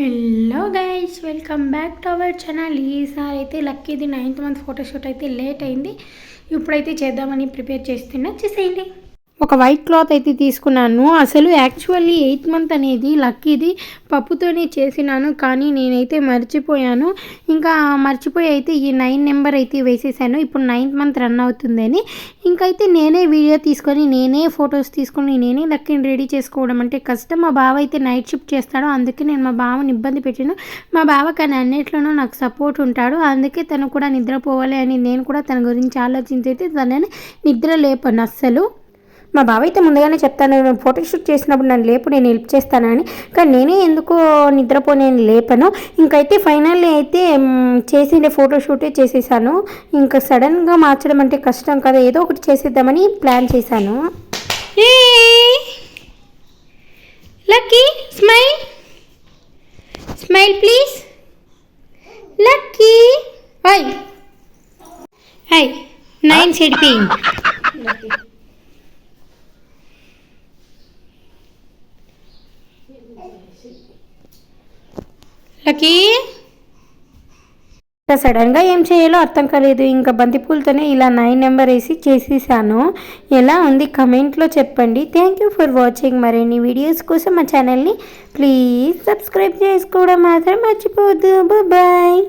Hello guys welcome back to our channel ఈసారి అయితే లక్కీది నైన్త్ మంత్ ఫోటోషూట్ అయితే లేట్ అయింది. ఇప్పుడైతే చేద్దామని ప్రిపేర్ చేస్తున్నా. చేసేయండి. ఒక వైట్ క్లాత్ అయితే తీసుకున్నాను. అసలు యాక్చువల్లీ ఎయిత్ మంత్ అనేది లక్కీది. పప్పుతోనే చేసినాను కానీ నేనైతే మర్చిపోయాను. ఇంకా మర్చిపోయి అయితే ఈ నైన్ నెంబర్ అయితే వేసేసాను. ఇప్పుడు నైన్త్ మంత్ రన్ అవుతుందని. ఇంకైతే నేనే వీడియో తీసుకొని నేనే ఫొటోస్ తీసుకొని నేనే లక్కీని రెడీ చేసుకోవడం అంటే కష్టం. మా బావ అయితే నైట్ షిఫ్ట్ చేస్తాడు. అందుకే నేను మా బావని ఇబ్బంది పెట్టాను. మా బావ కానీ అన్నిట్లోనూ నాకు సపోర్ట్ ఉంటాడు. అందుకే తను కూడా నిద్రపోవాలి అని నేను కూడా తన గురించి ఆలోచించి అయితే తనని నిద్ర లేపను అస్సలు. మా బావ అయితే ముందుగానే చెప్తాను నేను ఫోటోషూట్ చేసినప్పుడు నన్ను లేపు నేను హెల్ప్ చేస్తానని. కానీ నేనే ఎందుకో నిద్రపో నేను లేపను. ఇంకైతే ఫైనల్లీ అయితే చేసిండే ఫోటోషూటే చేసేసాను. ఇంకా సడన్గా మార్చడం అంటే కష్టం కదా ఏదో ఒకటి చేసేద్దామని ప్లాన్ చేశాను. Lucky smile. Smile please. Lucky. Hi hi nine చెడిపోయింది లక్కీ? సడన్గా ఏం చేయాలో అర్థం కాలేదు. ఇంకా బంతిపూలతోనే ఇలా నైన్ నెంబర్ వేసి చేసేసాను. ఎలా ఉంది కమెంట్లో చెప్పండి. థ్యాంక్ యూ ఫర్ వాచింగ్ మరిన్ని వీడియోస్ కోసం మా ఛానల్ని ప్లీజ్ సబ్స్క్రైబ్ చేసుకోవడం మాత్రం మర్చిపోవద్దు. బాయ్